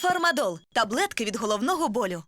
Фармадол таблетки від головного болю.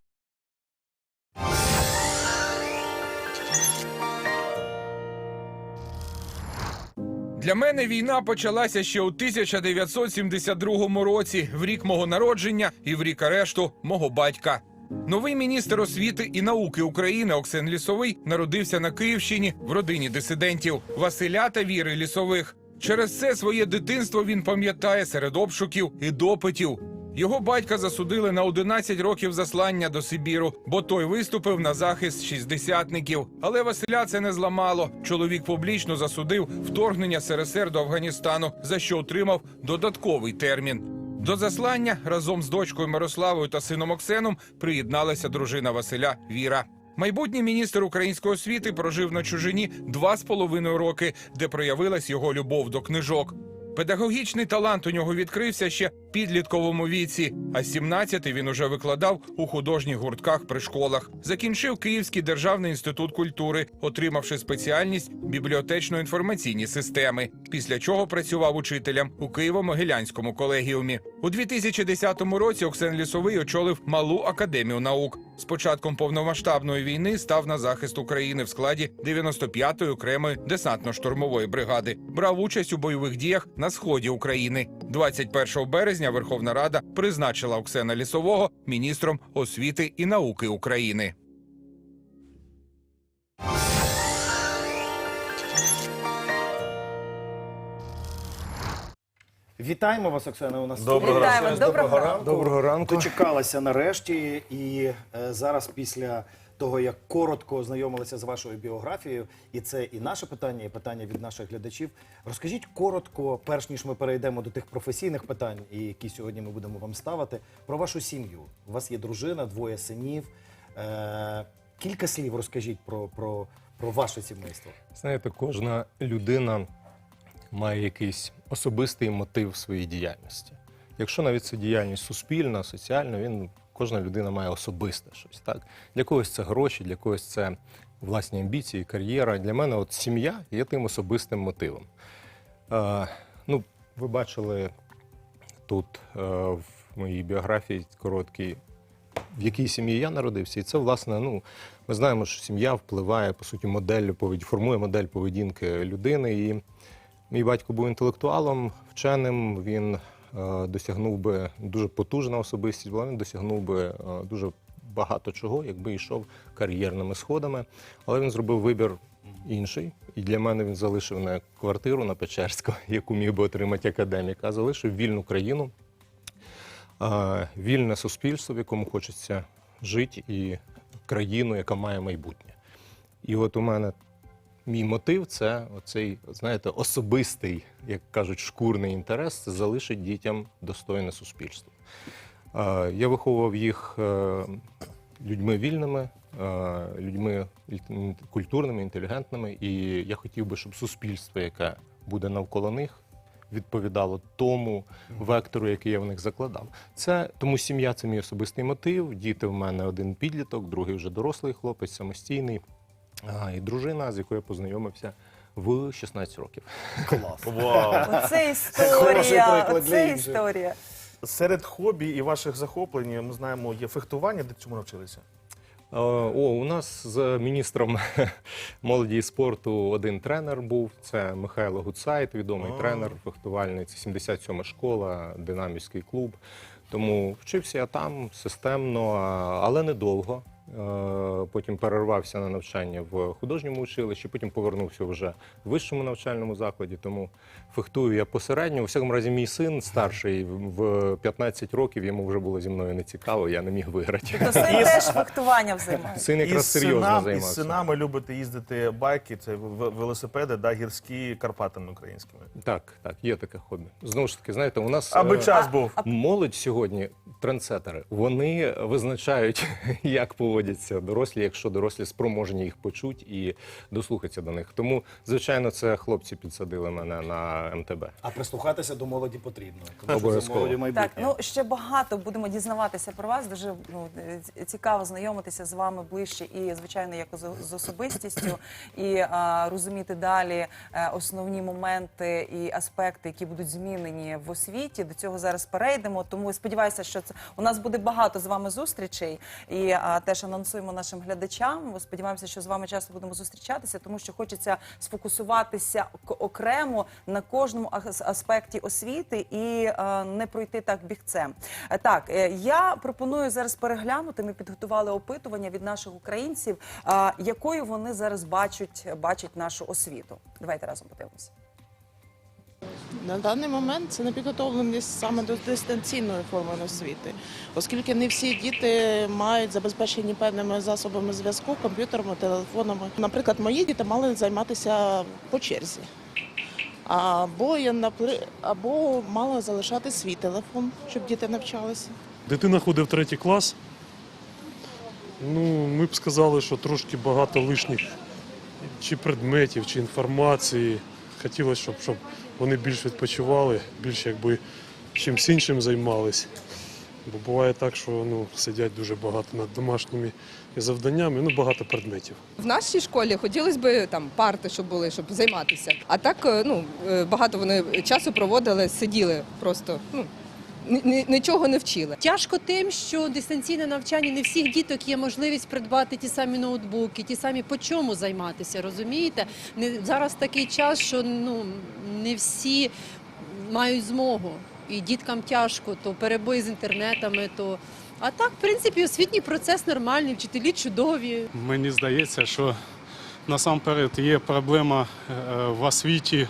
Для мене війна почалася ще у 1972 році, в рік мого народження і в рік арешту мого батька. Новий міністр освіти і науки України Оксен Лісовий народився на Київщині в родині дисидентів Василя та Віри Лісових. Через це своє дитинство він пам'ятає серед обшуків і допитів. Його батька засудили на 11 років заслання до Сибіру, бо той виступив на захист шістдесятників. Але Василя це не зламало. Чоловік публічно засудив вторгнення СРСР до Афганістану, за що отримав додатковий термін. До заслання разом з дочкою Мирославою та сином Оксеном приєдналася дружина Василя Віра. Майбутній міністр української освіти прожив на чужині два з половиною роки, де проявилась його любов до книжок. Педагогічний талант у нього відкрився ще в підлітковому віці, а з 17 він уже викладав у художніх гуртках при школах. Закінчив Київський державний інститут культури, отримавши спеціальність бібліотечно-інформаційні системи. Після чого працював учителем у Києво-Могилянському колегіумі. У 2010 році Оксен Лісовий очолив малу академію наук. З початком повномасштабної війни став на захист України в складі 95-ї окремої десантно-штурмової бригади. Брав участь у бойових діях на сході України. 21 березня Верховна Рада призначила Оксена Лісового міністром освіти і науки України. Вітаємо вас, Оксана. У нас Доброго студії. ранку. Доброго доброго ранку. ранку. Доброго ранку. Дочекалася нарешті, і е, зараз, після того, як коротко ознайомилися з вашою біографією, і це і наше питання, і питання від наших глядачів. Розкажіть коротко, перш ніж ми перейдемо до тих професійних питань, і які сьогодні ми будемо вам ставити, про вашу сім'ю. У вас є дружина, двоє синів. Е, кілька слів розкажіть про, про, про ваше сімейство. Знаєте, кожна людина має якийсь особистий мотив своїй діяльності. Якщо навіть це діяльність суспільна, соціальна, він кожна людина має особисте щось. Так для когось це гроші, для когось це власні амбіції, кар'єра. Для мене от сім'я є тим особистим мотивом. Е, ну, ви бачили тут е, в моїй біографії короткій в якій сім'ї я народився, і це власне, ну ми знаємо, що сім'я впливає по суті модель поведінки, формує модель поведінки людини. І мій батько був інтелектуалом, вченим. Він е, досягнув би дуже потужна особистість, була він досягнув би е, дуже багато чого, якби йшов кар'єрними сходами. Але він зробив вибір інший. І для мене він залишив не квартиру на Печерську, яку міг би отримати академік, а залишив вільну країну е, вільне суспільство, в якому хочеться жити, і країну, яка має майбутнє. І от у мене мій мотив це оцей, знаєте, особистий, як кажуть, шкурний інтерес це залишить дітям достойне суспільство. Я виховував їх е, людьми вільними, е, людьми культурними, інтелігентними, і я хотів би, щоб суспільство, яке буде навколо них, відповідало тому вектору, який я в них закладав. Це тому сім'я це мій особистий мотив. Діти в мене один підліток, другий вже дорослий хлопець, самостійний, а, і дружина, з якою я познайомився в 16 років. Клас. Вау. Оце історія. приклад для Оце інших. історія. Серед хобі і ваших захоплень ми знаємо, є фехтування, де цьому навчилися. Е, О, у нас з міністром молоді і спорту один тренер був. Це Михайло Гуцайт, відомий А. тренер, фехтувальний. Це 77 школа, динамівський клуб. Тому вчився я там системно, а- але недовго. Е, Потім перервався на навчання в художньому училищі, потім повернувся вже в вищому навчальному закладі. Тому фехтую я посередньо. У всякому разі, мій син старший в 15 років йому вже було зі мною не цікаво, я не міг виграти. То син теж фехтуванням займається. Син якраз серйозно синам, із займався. синами любите їздити байки, це велосипеди, да, гірські Карпатами українськими. Так, так, є таке хобі. Знову ж таки, знаєте, у нас Аби е, час був. молодь сьогодні, трендсетери, вони визначають, як поводяться дорослі, якщо дорослі спроможні їх почути і дослухатися до них. Тому, звичайно, це хлопці підсадили мене на МТБ. А прислухатися до молоді потрібно. Тому що Обов'язково. молоді майбутнє. Так, ну ще багато будемо дізнаватися про вас. Дуже ну, цікаво знайомитися з вами ближче і, звичайно, як з, з особистістю, і а, розуміти далі е, основні моменти і аспекти, які будуть змінені в освіті. До цього зараз перейдемо. Тому сподіваюся, що Це- У нас буде багато з вами зустрічей, і а, теж анонсуємо нашим глядачам. Ми сподіваємося, що з вами часто будемо зустрічатися, тому що хочеться сфокусуватися окремо на кожному аспекті освіти і е, не пройти так бігцем. Е, Так, е, я пропоную зараз переглянути. Ми підготували опитування від наших українців, якою вони зараз бачать, бачать нашу освіту. Давайте разом подивимося. На даний момент це непідготовленість саме до дистанційної форми освіти, оскільки не всі діти мають забезпечені певними засобами зв'язку, комп'ютерами, телефонами. Наприклад, мої діти мали займатися по черзі. Або я або мала залишати свій телефон, щоб діти навчалися. Дитина ходить в третій клас. Ну, ми б сказали, що трошки багато лишніх чи предметів, чи інформації. Хотілося, щоб, щоб вони більш відпочивали, більш якби чимось іншим займались. Бо буває так, що ну, сидять дуже багато над домашніми завданнями, ну багато предметів. В нашій школі хотілося б там парти, щоб були, щоб займатися. А так е, ну е, багато вони часу проводили, сиділи просто. Ну нічого не вчили. Тяжко тим, що дистанційне навчання не всіх діток є можливість придбати ті самі ноутбуки, ті самі по чому займатися. Розумієте? Не зараз такий час, що ну не всі мають змогу, і діткам тяжко, то перебої з інтернетами, то а так, в принципі, освітній процес нормальний, вчителі чудові. Мені здається, що насамперед є проблема е, в освіті,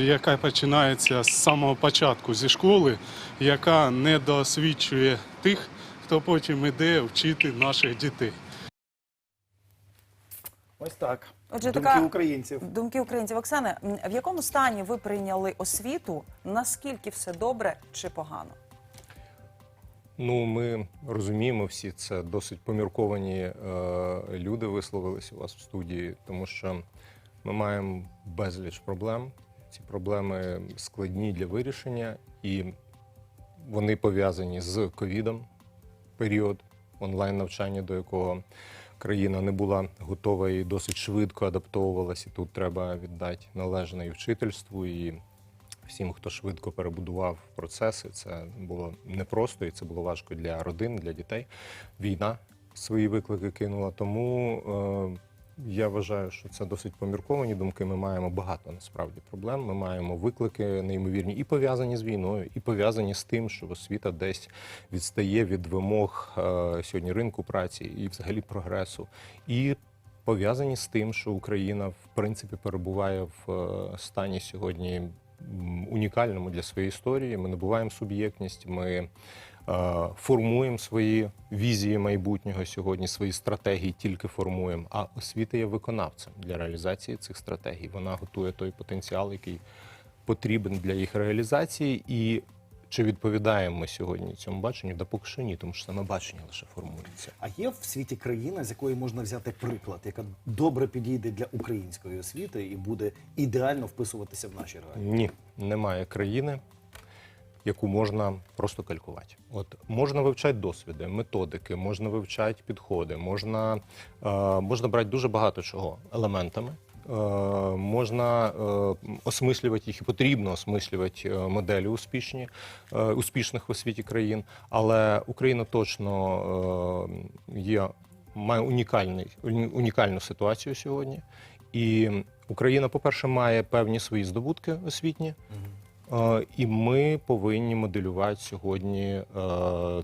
яка починається з самого початку зі школи, яка не досвідчує тих, хто потім іде вчити наших дітей. Ось так. Отже, Думки така- українців. Думки українців. Оксана, м, в якому стані ви прийняли освіту? Наскільки все добре чи погано? Ну, ми розуміємо всі, це досить помірковані е, люди висловились у вас в студії, тому що ми маємо безліч проблем. Ці проблеми складні для вирішення, і вони пов'язані з ковідом, період онлайн навчання, до якого країна не була готова і досить швидко адаптовувалася. Тут треба віддати належне і вчительству, і всім, хто швидко перебудував процеси. Це було непросто і це було важко для родин, для дітей. Війна свої виклики кинула. Тому е, я вважаю, що це досить помірковані думки. Ми маємо багато насправді проблем. Ми маємо виклики неймовірні і пов'язані з війною, і пов'язані з тим, що освіта десь відстає від вимог е, сьогодні ринку праці і взагалі прогресу. І пов'язані з тим, що Україна в принципі перебуває в е, стані сьогодні унікальному для своєї історії. Ми набуваємо суб'єктність. Ми формуємо свої візії майбутнього сьогодні, свої стратегії тільки формуємо. А освіта є виконавцем для реалізації цих стратегій. Вона готує той потенціал, який потрібен для їх реалізації. І чи відповідаємо ми сьогодні цьому баченню? Да поки що ні, тому що саме бачення лише формується. А є в світі країна, з якої можна взяти приклад, яка добре підійде для української освіти і буде ідеально вписуватися в наші реалії? Ні, немає країни, яку можна просто калькувати. От можна вивчати досвіди, методики, можна вивчати підходи, можна, е, можна брати дуже багато чого елементами. Е, можна е, осмислювати їх і потрібно осмислювати е, моделі успішні, успішних в освіті країн. Але Україна точно є, має унікальний, уні- унікальну ситуацію сьогодні. І Україна, по-перше, має певні свої здобутки освітні. Е, І ми повинні моделювати сьогодні е,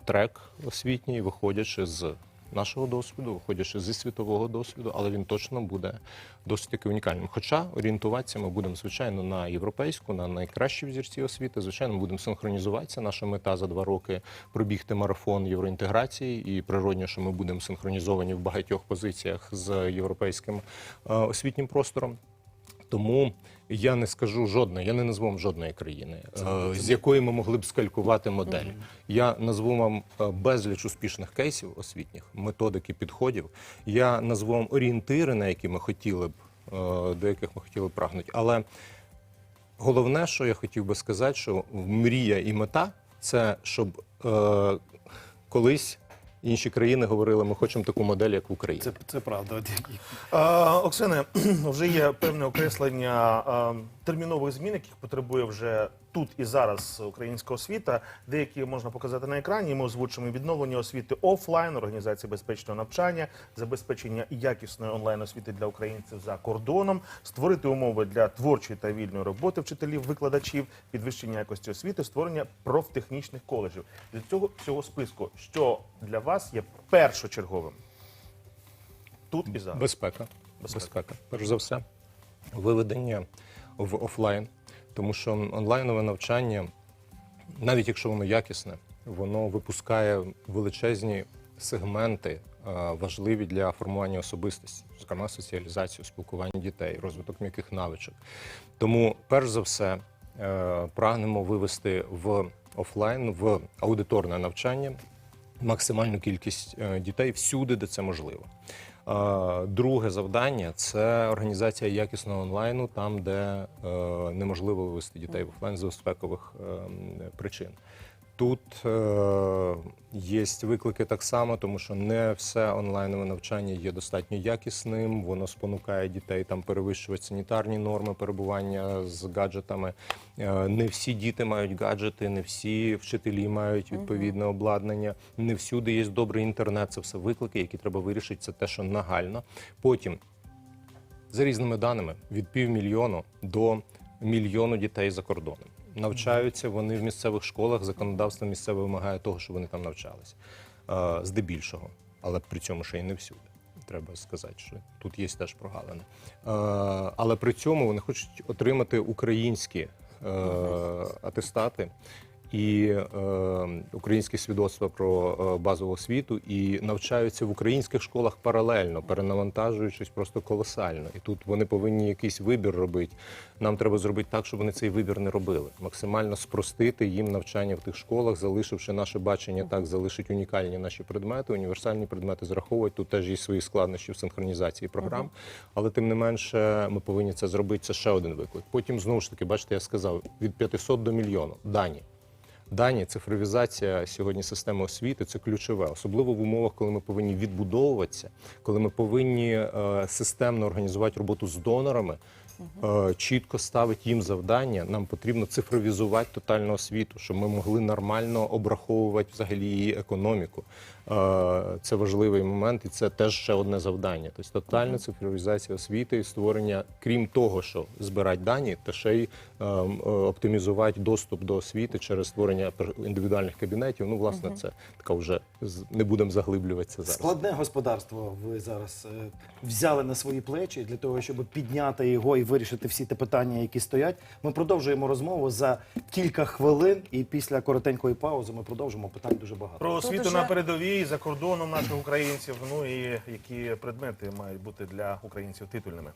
трек освітній, виходячи з нашого досвіду, виходячи зі світового досвіду, але він точно буде досить таки унікальним. Хоча орієнтуватися ми будемо звичайно на європейську, на найкращі взірці освіти. Звичайно, ми будемо синхронізуватися. Наша мета за два роки пробігти марафон євроінтеграції, і природньо, що ми будемо синхронізовані в багатьох позиціях з європейським е, освітнім простором. Тому я не скажу жодної, я не назву вам жодної країни, е, з якої ми могли б скалькувати модель. Я назву вам е, безліч успішних кейсів освітніх, методики підходів. Я назву вам орієнтири, на які ми хотіли б, е, до яких ми хотіли б прагнути. Але головне, що я хотів би сказати, що мрія і мета це щоб е, колись інші країни говорили, ми хочемо таку модель, як в Україні. Це, це правда. А, Оксане, вже є певне окреслення а, термінових змін, яких потребує вже тут і зараз українська освіта. Деякі можна показати на екрані. Ми озвучимо відновлення освіти офлайн, організація безпечного навчання, забезпечення якісної онлайн освіти для українців за кордоном, створити умови для творчої та вільної роботи вчителів, викладачів, підвищення якості освіти, створення профтехнічних коледжів. Для цього всього списку, що для вас є першочерговим тут і зараз. безпека. Безпека. Безпека. Перш за все, виведення в офлайн, тому що онлайнове навчання, навіть якщо воно якісне, воно випускає величезні сегменти, важливі для формування особистості, зокрема соціалізацію, спілкування дітей, розвиток м'яких навичок. Тому, перш за все, е, прагнемо вивести в офлайн, в аудиторне навчання максимальну кількість е, дітей всюди, де це можливо. Друге завдання це організація якісного онлайну, там, де е, неможливо вивести дітей в офлайн з безпекових е, причин. Тут е, є виклики так само, тому що не все онлайнове навчання є достатньо якісним. Воно спонукає дітей там перевищувати санітарні норми перебування з гаджетами. Е, не всі діти мають гаджети, не всі вчителі мають відповідне обладнання. Не всюди є добрий інтернет. Це все виклики, які треба вирішити. Це те, що нагально. Потім за різними даними від півмільйону до мільйону дітей за кордоном. Навчаються вони в місцевих школах. Законодавство місцеве вимагає того, що вони там навчалися здебільшого, але при цьому ще й не всюди. Треба сказати, що тут є теж прогалини. Але при цьому вони хочуть отримати українські е, атестати і е, українське свідоцтво про е, базову освіту, і навчаються в українських школах паралельно, перенавантажуючись просто колосально. І тут вони повинні якийсь вибір робити. Нам треба зробити так, щоб вони цей вибір не робили. Максимально спростити їм навчання в тих школах, залишивши наше бачення так, залишить унікальні наші предмети, універсальні предмети зраховують. Тут теж є свої складнощі в синхронізації програм. Але тим не менше, ми повинні це зробити. Це ще один виклик. Потім знову ж таки, бачите, я сказав від 500 до мільйону. Дані. Дані, цифровізація сьогодні системи освіти це ключове, особливо в умовах, коли ми повинні відбудовуватися, коли ми повинні е, системно організувати роботу з донорами, е, чітко ставити їм завдання. Нам потрібно цифровізувати тотальну освіту, щоб ми могли нормально обраховувати взагалі її економіку. Е, це важливий момент, і це теж ще одне завдання. Тобто тотальна цифровізація освіти і створення, крім того, що збирати дані, та ще й е, е, оптимізувати доступ до освіти через створення пер- індивідуальних кабінетів. Ну, власне, це така вже з- не будемо заглиблюватися зараз. Складне господарство ви зараз взяли на свої плечі для того, щоб підняти його і вирішити всі ті питання, які стоять. Ми продовжуємо розмову за кілька хвилин, і після коротенької паузи ми продовжимо питань дуже багато. Про освіту на передовій за кордоном наших українців. Ну і які предмети мають бути для українців титульними.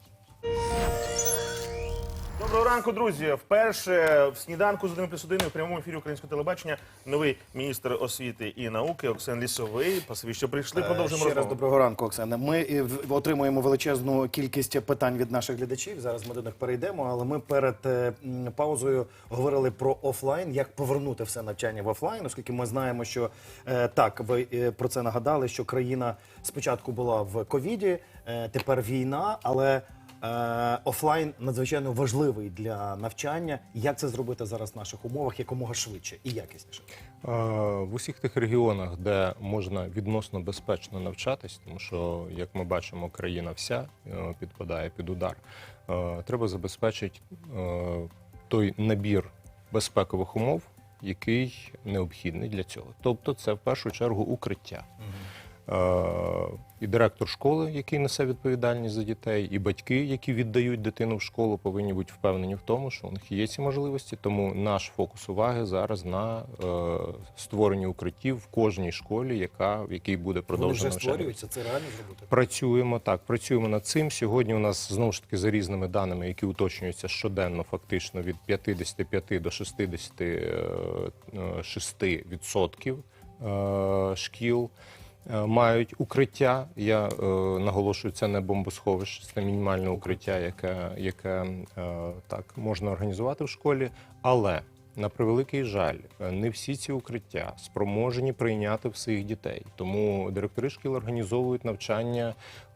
Доброго ранку, друзі. Вперше в сніданку з 1 плюс 1 в прямому ефірі українського телебачення новий міністр освіти і науки Оксан Лісовий. Спасибі, що прийшли. Е, Ще раз розмову. доброго ранку, Оксана. Ми отримуємо величезну кількість питань від наших глядачів. Зараз ми до них перейдемо. Але ми перед е, паузою говорили про офлайн, як повернути все навчання в офлайн, оскільки ми знаємо, що е, так ви про це нагадали, що країна спочатку була в ковіді, тепер війна, але. Е, Офлайн надзвичайно важливий для навчання. Як це зробити зараз в наших умовах якомога швидше і якісніше? Е, В усіх тих регіонах, де можна відносно безпечно навчатись, тому що, як ми бачимо, країна вся е, підпадає під удар, треба забезпечити той набір безпекових умов, який необхідний для цього. Тобто, це в першу чергу укриття. Е, І директор школи, який несе відповідальність за дітей, і батьки, які віддають дитину в школу, повинні бути впевнені в тому, що у них є ці можливості. Тому наш фокус уваги зараз на е, створенні укриттів в кожній школі, яка в якій буде Вони вже створюються, це реально зробити. Працюємо так, працюємо над цим. Сьогодні у нас знову ж таки за різними даними, які уточнюються щоденно, фактично від 55 до 66 відсотків е, шкіл. Е, Мають укриття. Я е, наголошую, це не бомбосховище, це мінімальне укриття, яке, яке е, так можна організувати в школі. Але на превеликий жаль, е, не всі ці укриття спроможні прийняти всіх дітей. Тому директори шкіл організовують навчання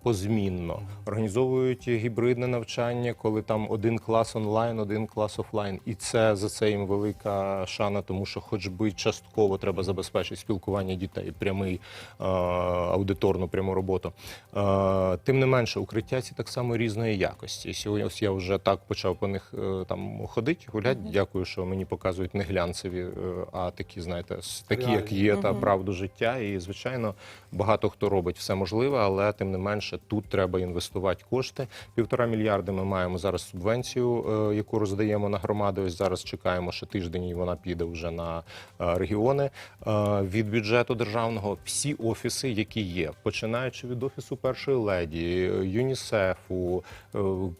позмінно, організовують гібридне навчання, коли там один клас онлайн, один клас офлайн. І це за це їм велика шана, тому що, хоч би частково треба забезпечити спілкування дітей, прямий е, аудиторну пряму роботу. Е, тим не менше, укриття ці так само різної якості. Сьогодні ось я вже так почав по них е, там ходити, гуляти. Дякую, що мені показують не глянцеві, е, а такі, знаєте, такі, як є, та правду життя. І звичайно, багато хто робить все можливе, але тим не менше тут треба інвестувати кошти. Півтора мільярди ми маємо зараз субвенцію, е, яку роздаємо на громади. Ось зараз чекаємо, що тиждень і вона піде вже на е, регіони Е, від бюджету державного. Всі офіси, які є, починаючи від офісу першої леді, ЮНІСЕФу,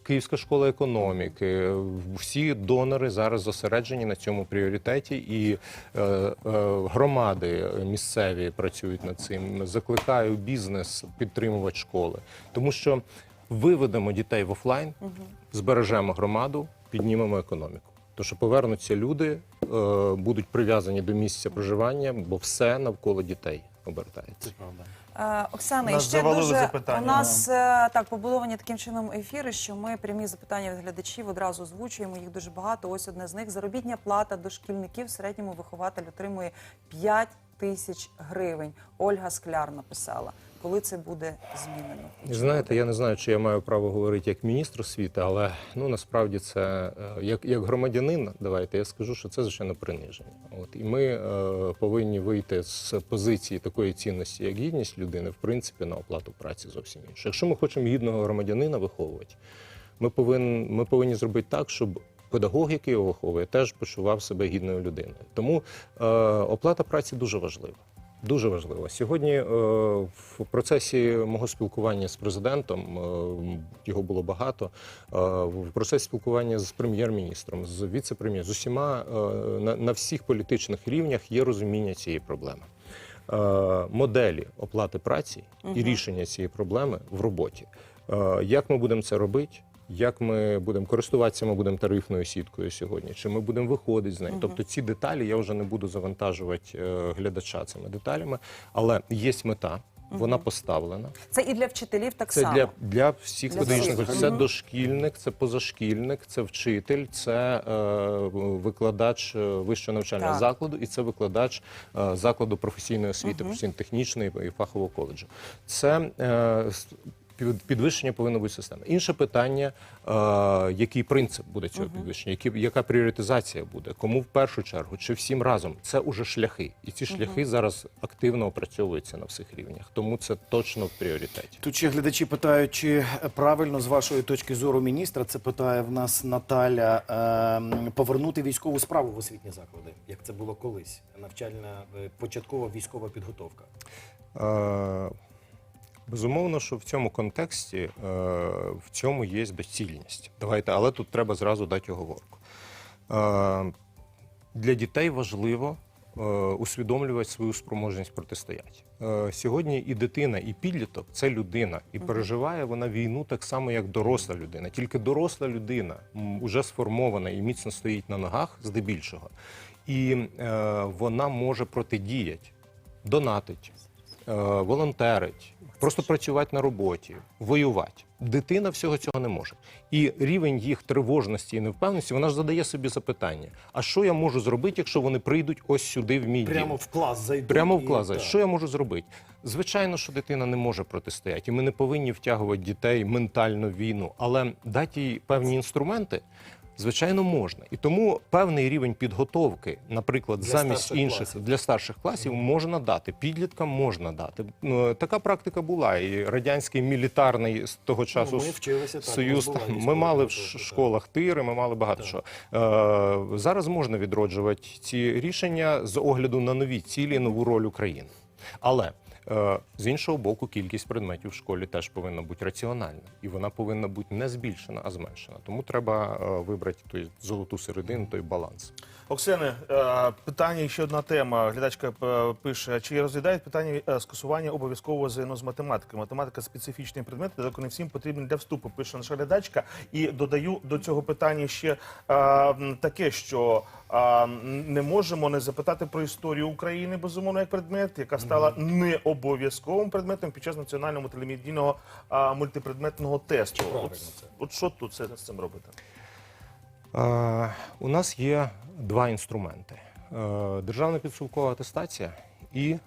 Київська школа економіки, всі донори зараз зосереджені на цьому пріоритеті, і громади місцеві працюють над цим. Закликаю бізнес підтримувати школи, тому що виведемо дітей в офлайн, збережемо громаду, піднімемо економіку. Тому що повернуться люди, е, будуть прив'язані до місця проживання, бо все навколо дітей обертається. Е, Оксана, і ще дуже запитання. у нас е, так побудовані таким чином ефіри, що ми прямі запитання від глядачів одразу озвучуємо. Їх дуже багато. Ось одне з них заробітня плата дошкільників в середньому вихователь отримує 5 тисяч гривень. Ольга Скляр написала. Коли це буде змінено? Знаєте, я не знаю, чи я маю право говорити як міністр освіти, але ну насправді це е, як, як громадянин, давайте я скажу, що це звичайно приниження. От і ми е, повинні вийти з позиції такої цінності, як гідність людини, в принципі, на оплату праці зовсім інше. Якщо ми хочемо гідного громадянина виховувати, ми повинні, ми повинні зробити так, щоб педагог, який його виховує, теж почував себе гідною людиною. Тому е, оплата праці дуже важлива. Дуже важливо. Сьогодні е, в процесі мого спілкування з президентом, е, його було багато, е, в процесі спілкування з прем'єр-міністром, з віце-прем'єр, з усіма на, всіх політичних рівнях є розуміння цієї проблеми. Моделі оплати праці і рішення цієї проблеми в роботі. Як ми будемо це робити? Як ми будемо користуватися, ми будемо тарифною сіткою сьогодні, чи ми будемо виходити з неї? Тобто ці деталі я вже не буду завантажувати е, глядача цими деталями, але є мета, вона поставлена. Це і для вчителів так Це само. для, для всіх Для педагогічних це Мгм. дошкільник, це позашкільник, це вчитель, це е, викладач е, вищого навчального Так. закладу і це викладач е, закладу професійної освіти, професійно-технічної і фахового коледжу. Це е, с- підвищення повинно бути системи. Інше питання, е, який принцип буде цього підвищення, які, яка пріоритизація буде, кому в першу чергу, чи всім разом. Це уже шляхи. І ці шляхи зараз активно опрацьовуються на всіх рівнях. Тому це точно в пріоритеті. Тут ще глядачі питають, чи правильно з вашої точки зору міністра, це питає в нас Наталя, ем, повернути військову справу в освітні заклади, як це було колись, навчальна е, початкова військова підготовка. Е, Безумовно, що в цьому контексті е, в цьому є доцільність. Давайте, але тут треба зразу дати оговорку. Е, Для дітей важливо е, усвідомлювати свою спроможність протистояти. Сьогодні і дитина, і підліток це людина, і переживає вона війну так само, як доросла людина. Тільки доросла людина м, уже сформована і міцно стоїть на ногах, здебільшого, і вона може протидіяти, донатить, волонтерить, просто працювати на роботі, воювати. Дитина всього цього не може. І рівень їх тривожності і невпевненості, вона ж задає собі запитання: а що я можу зробити, якщо вони прийдуть ось сюди в мій дім? Прямо в клас зайдуть. Прямо в клас. так. Що я можу зробити? Звичайно, що дитина не може протистояти, і ми не повинні втягувати дітей ментально в війну, але дати їй певні інструменти. Звичайно, можна, і тому певний рівень підготовки, наприклад, Для замість інших класів. для старших класів, можна дати. Підліткам можна дати. Ну, така практика була. І радянський мілітарний з того часу Ну, ми вчилися, союз. була там, Ми мали в так. школах тири, ми мали багато Так. що. Е, зараз можна відроджувати ці рішення з огляду на нові цілі, нову роль України. Але з іншого боку, кількість предметів в школі теж повинна бути раціональна, і вона повинна бути не збільшена, а зменшена. Тому треба е, вибрати той золоту середину, той баланс. Оксане, е, питання ще одна тема. Глядачка е, пише: чи розглядають питання е, скасування обов'язкового ЗНО з математики? Математика специфічний предмет, далеко не всім потрібен для вступу. Пише наша глядачка. І додаю до цього питання ще таке, що не можемо не запитати про історію України, безумовно, як предмет, яка стала не обов'язковим предметом під час національного мультимедійного а, мультипредметного тесту. От, от що тут це, з цим робити? У нас є два інструменти: Е, державна підсумкова атестація і е,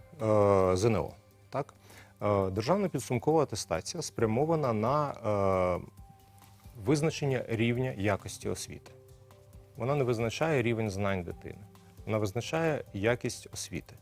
ЗНО. Так? Е, Державна підсумкова атестація спрямована на визначення рівня якості освіти. Вона не визначає рівень знань дитини, вона визначає якість освіти.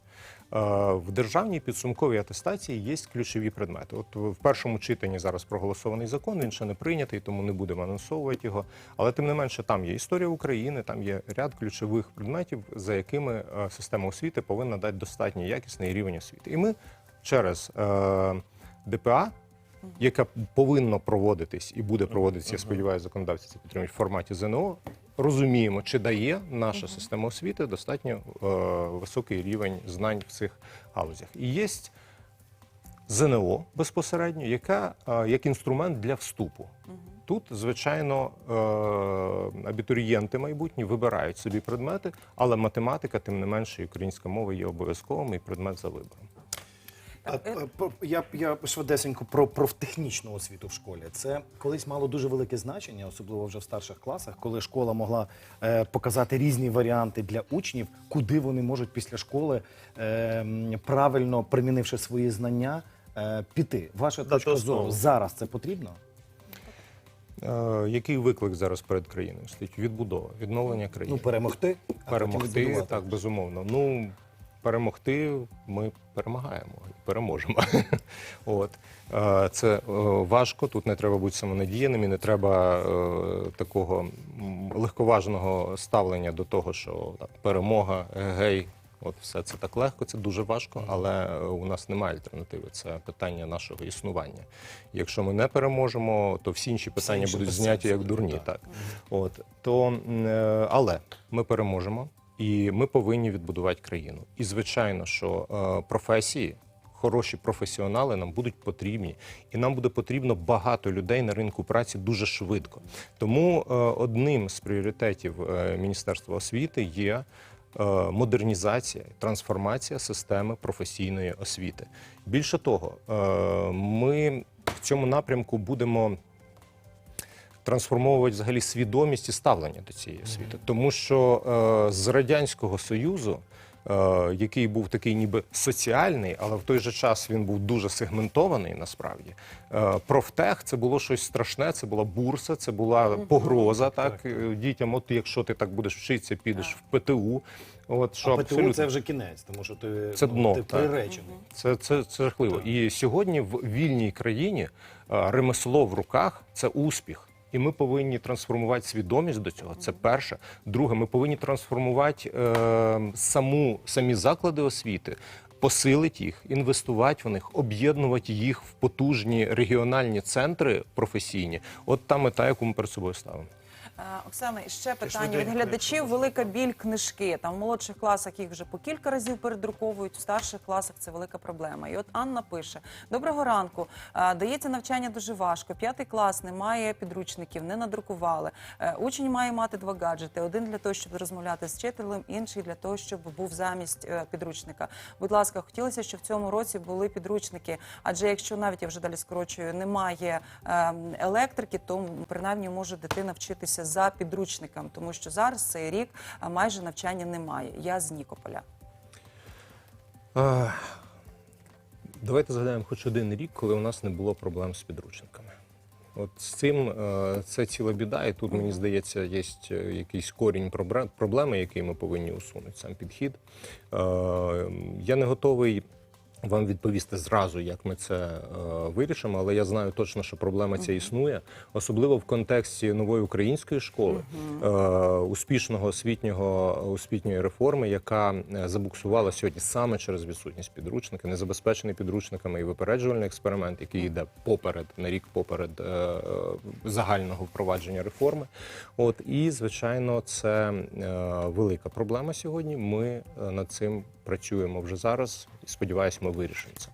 Е, В державній підсумковій атестації є ключові предмети. От в першому читанні зараз проголосований закон, він ще не прийнятий, тому не будемо анонсовувати його. Але тим не менше, там є історія України, там є ряд ключових предметів, за якими е, система освіти повинна дати достатньо якісний рівень освіти. І ми через е, ДПА, яка повинна проводитись і буде проводитися, я сподіваюся, законодавці це підтримують в форматі ЗНО. Розуміємо, чи дає наша система освіти достатньо е, високий рівень знань в цих галузях. І є ЗНО безпосередньо, яка е, як інструмент для вступу. Тут, звичайно, е, абітурієнти майбутні вибирають собі предмети, але математика, тим не менше, і українська мова є обов'язковим і предмет за вибором. Я, я швидесенько про профтехнічну освіту в школі. Це колись мало дуже велике значення, особливо вже в старших класах, коли школа могла е, показати різні варіанти для учнів, куди вони можуть після школи, е, правильно примінивши свої знання, е, піти. Ваша Дати точка зору зараз це потрібно? Е, який виклик зараз перед країною стоїть? Відбудова, відновлення країни. Ну, перемогти, перемогти, так, безумовно. Ну, перемогти ми перемагаємо переможемо. От. Е, Це е, важко, тут не треба бути самонадіяним і не треба е, такого легковажного ставлення до того, що перемога, гей, от все це так легко, це дуже важко, але у нас немає альтернативи. Це питання нашого існування. Якщо ми не переможемо, то всі інші питання інші будуть зняті як дурні. будуть, Так. От, то, але ми переможемо. І ми повинні відбудувати країну. І звичайно, що е, професії, хороші професіонали нам будуть потрібні, і нам буде потрібно багато людей на ринку праці дуже швидко. Тому е, одним з пріоритетів е, Міністерства освіти є. е, Модернізація, трансформація системи професійної освіти. Більше того, е, ми в цьому напрямку будемо трансформовувати взагалі свідомість і ставлення до цієї освіти. Тому що е, з Радянського Союзу, е, який був такий ніби соціальний, але в той же час він був дуже сегментований насправді. Е, профтех це було щось страшне, це була бурса, це була погроза так, е, дітям. От якщо ти так будеш вчитися, підеш в ПТУ. От, що а ПТУ абсолютно... це вже кінець, тому що ти, Це ну, дно, ти так. приречений. Це, це, це жахливо. І сьогодні в вільній країні ремесло в руках це успіх. І ми повинні трансформувати свідомість до цього. Це перше. Друге, ми повинні трансформувати е, саму самі заклади освіти, посилити їх, інвестувати в них, об'єднувати їх в потужні регіональні центри професійні. От та мета, яку ми перед собою ставимо. Е, Оксана, і ще питання від глядачів. Велика біль книжки. Там в молодших класах їх вже по кілька разів передруковують, в старших класах це велика проблема. І от Анна пише: Доброго ранку. Е, Дається навчання дуже важко. П'ятий клас немає підручників, не надрукували. Е, Учень має мати два гаджети: один для того, щоб розмовляти з вчителем, інший для того, щоб був замість підручника. Будь ласка, хотілося, щоб в цьому році були підручники. Адже якщо навіть я вже далі скорочую, немає е, електрики, то принаймні може дитина вчитися за підручником, тому що зараз цей рік майже навчання немає. Я з Нікополя. Е, Давайте згадаємо хоч один рік, коли у нас не було проблем з підручниками. От з цим е, це ціла біда, і тут мені здається, є якийсь корінь проблеми, який ми повинні усунути. Сам підхід. Е, Я не готовий вам відповісти зразу, як ми це е, вирішимо, але я знаю точно, що проблема ця існує, особливо в контексті нової української школи, е, успішного освітнього освітньої реформи, яка е, забуксувала сьогодні саме через відсутність підручника, незабезпечений підручниками і випереджувальний експеримент, який йде поперед на рік поперед е, е, загального впровадження реформи. От і звичайно, це е, велика проблема сьогодні. Ми е, над цим працюємо вже зараз і сподіваюся, ми вирішимо це.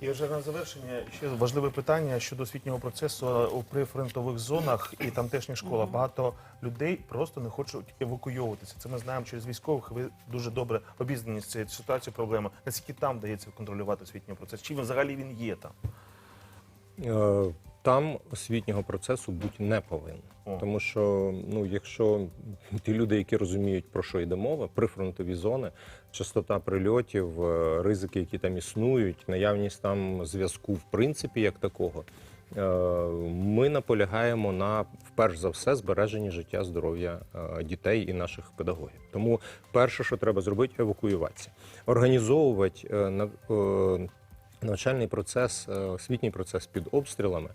І вже на завершення ще важливе питання щодо освітнього процесу у прифронтових зонах і тамтешніх школах. Багато людей просто не хочуть евакуйовуватися. Це ми знаємо через військових. Ви дуже добре обізнані з цією ситуацією проблеми. Наскільки там вдається контролювати освітній процес? Чи взагалі він є там? Е, Там освітнього процесу бути не повинно. О. Тому що, ну, якщо ті люди, які розуміють, про що йде мова, прифронтові зони, частота прильотів, е, ризики, які там існують, наявність там зв'язку, в принципі, як такого, е, ми наполягаємо на вперш за все збереженні життя, здоров'я е, дітей і наших педагогів. Тому перше, що треба зробити, евакуюватися, організовувати на- навчальний процес, освітній процес під обстрілами.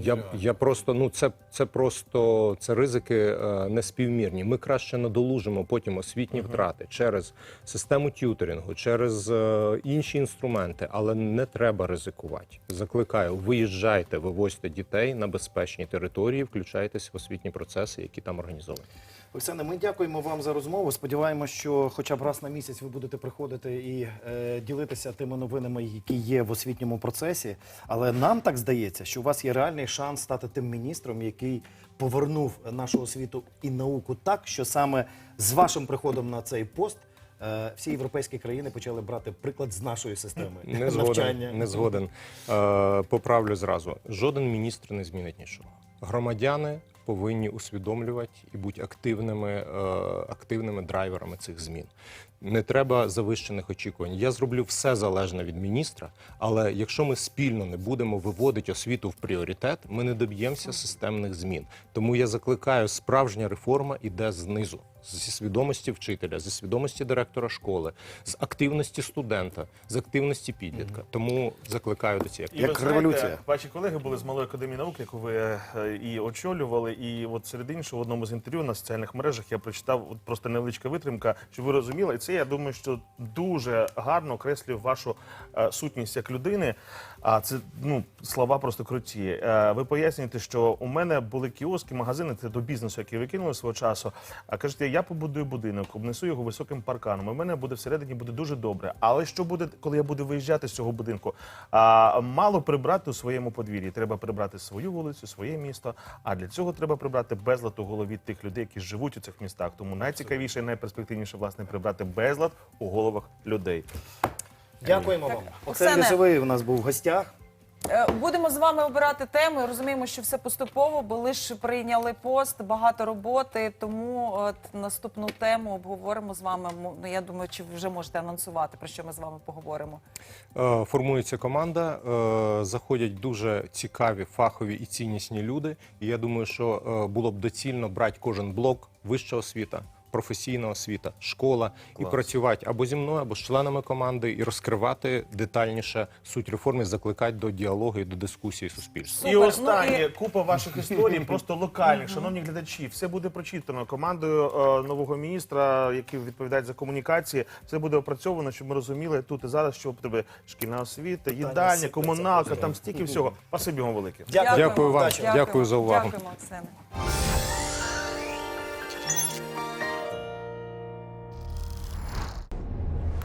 Я, я просто ну це, це просто це ризики е, неспівмірні. Ми краще надолужимо потім освітні втрати через систему тютерингу, через е, інші інструменти, але не треба ризикувати. Закликаю, виїжджайте, вивозьте дітей на безпечні території, включайтесь в освітні процеси, які там організовані. Оксана, ми дякуємо вам за розмову. Сподіваємося, що хоча б раз на місяць ви будете приходити і е, ділитися тими новинами, які є в освітньому процесі. Але нам так здається, що у вас є реальний шанс стати тим міністром, який повернув нашу освіту і науку так, що саме з вашим приходом на цей пост. е, Всі європейські країни почали брати приклад з нашої системи Не навчання. не згоден. Е, поправлю зразу. Жоден міністр не змінить нічого. Громадяни повинні усвідомлювати і бути активними, е, активними драйверами цих змін. Не треба завищених очікувань. Я зроблю все залежне від міністра, але якщо ми спільно не будемо виводити освіту в пріоритет, ми не доб'ємося системних змін. Тому я закликаю, справжня реформа іде знизу. Зі свідомості вчителя, зі свідомості директора школи, з активності студента, з активності підлітка. Тому закликаю до цієї Як знаєте, революція. Ваші колеги були з малої академії наук, яку ви е, і очолювали. І от серед іншого в одному з інтерв'ю на соціальних мережах я прочитав от просто невеличка витримка, щоб ви розуміли. І це я думаю, що дуже гарно окреслює вашу е, сутність як людини. А це ну слова просто круті. Е, ви пояснюєте, що у мене були кіоски, магазини, це до бізнесу, який ви кинули свого часу. А кажете, я побудую будинок, обнесу його високим парканом. У мене буде всередині буде дуже добре. Але що буде, коли я буду виїжджати з цього будинку? А, мало прибрати у своєму подвір'ї. Треба прибрати свою вулицю, своє місто. А для цього треба прибрати безлад у голові тих людей, які живуть у цих містах. Тому найцікавіше і найперспективніше власне прибрати безлад у головах людей. Дякуємо вам. Оксана Оксане. Лісовий у нас був в гостях. Е, Будемо з вами обирати теми. Розуміємо, що все поступово, бо лише прийняли пост, багато роботи. Тому от наступну тему обговоримо з вами. Мо- Ну я думаю, чи вже можете анонсувати про що ми з вами поговоримо. Е, Формується команда, е, заходять дуже цікаві, фахові і ціннісні люди. І я думаю, що е, було б доцільно брати кожен блок, вища освіта, професійна освіта, школа і працювати або зі мною, або з членами команди, і розкривати детальніше суть реформи, закликати до діалогу і до дискусії суспільства. І Супер. останнє Ну, і- купа ваших історій, просто локальних. Шановні глядачі, все буде прочитано командою е, нового міністра, який відповідає за комунікації. Все буде опрацьовано, щоб ми розуміли тут і зараз, що потрібна шкільна освіта, їдальня, комуналка. Там стільки всього. Спасибі вам велике. Дякую. Дякую вам. Удачі. Дякую за увагу. Дякуємо, Оксана.